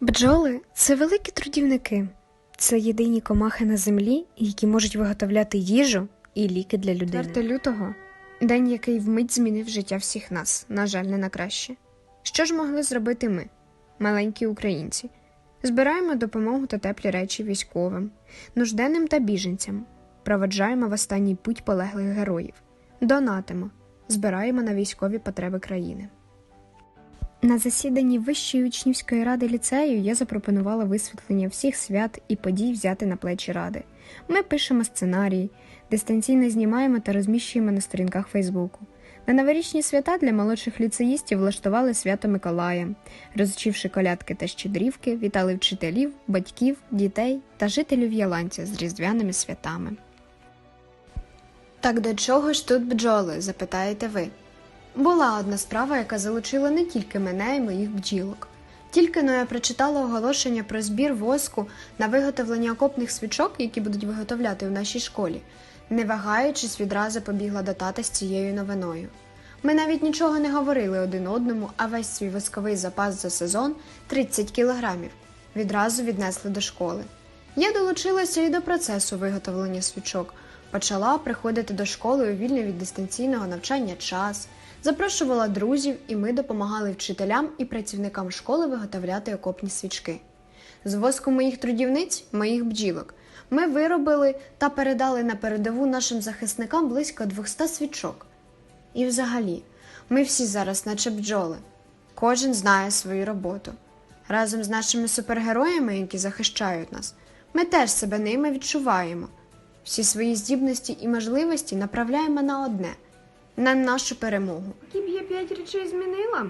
Бджоли це великі трудівники. Це єдині комахи на землі, які можуть виготовляти їжу і ліки для людини. 4 лютого день, який вмить змінив життя всіх нас, на жаль, не на краще. Що ж могли зробити ми, маленькі українці? Збираємо допомогу та теплі речі військовим, нужденним та біженцям, проведжаємо в останній путь полеглих героїв, донатимо, збираємо на військові потреби країни. На засіданні Вищої учнівської ради ліцею я запропонувала висвітлення всіх свят і подій взяти на плечі ради. Ми пишемо сценарії, дистанційно знімаємо та розміщуємо на сторінках Фейсбуку. На новорічні свята для молодших ліцеїстів влаштували свято Миколая, розучивши колядки та щедрівки, вітали вчителів, батьків, дітей та жителів Яланця з різдвяними святами. Так до чого ж тут бджоли? запитаєте ви. Була одна справа, яка залучила не тільки мене і моїх бджілок. Тільки но я прочитала оголошення про збір воску на виготовлення окопних свічок, які будуть виготовляти в нашій школі. Не вагаючись, відразу побігла до тата з цією новиною. Ми навіть нічого не говорили один одному, а весь свій восковий запас за сезон 30 кілограмів. Відразу віднесли до школи. Я долучилася і до процесу виготовлення свічок, почала приходити до школи у вільний від дистанційного навчання час, запрошувала друзів, і ми допомагали вчителям і працівникам школи виготовляти окопні свічки. З воску моїх трудівниць, моїх бджілок, ми виробили та передали на передову нашим захисникам близько 200 свічок. І взагалі, ми всі зараз, наче бджоли, кожен знає свою роботу. Разом з нашими супергероями, які захищають нас, ми теж себе ними відчуваємо. Всі свої здібності і можливості направляємо на одне на нашу перемогу. Які б я п'ять речей змінила?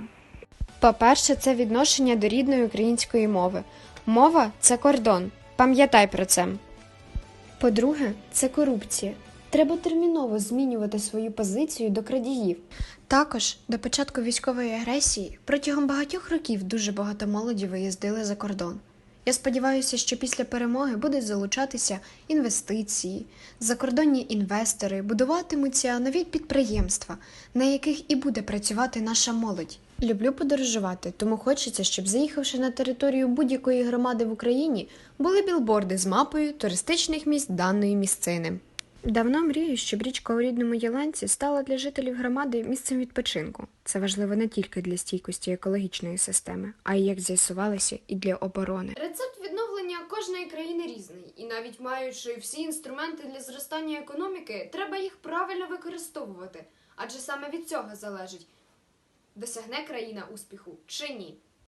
По-перше, це відношення до рідної української мови. Мова це кордон. Пам'ятай про це. По-друге, це корупція. Треба терміново змінювати свою позицію до крадіїв. Також до початку військової агресії протягом багатьох років дуже багато молоді виїздили за кордон. Я сподіваюся, що після перемоги будуть залучатися інвестиції, закордонні інвестори, будуватимуться нові підприємства, на яких і буде працювати наша молодь. Люблю подорожувати, тому хочеться, щоб заїхавши на територію будь-якої громади в Україні, були білборди з мапою туристичних місць даної місцини. Давно мрію, щоб річка у рідному Єланці стала для жителів громади місцем відпочинку. Це важливо не тільки для стійкості екологічної системи, а й як з'ясувалося, і для оборони. Рецепт відновлення кожної країни різний, і навіть маючи всі інструменти для зростання економіки, треба їх правильно використовувати, адже саме від цього залежить, досягне країна успіху чи ні.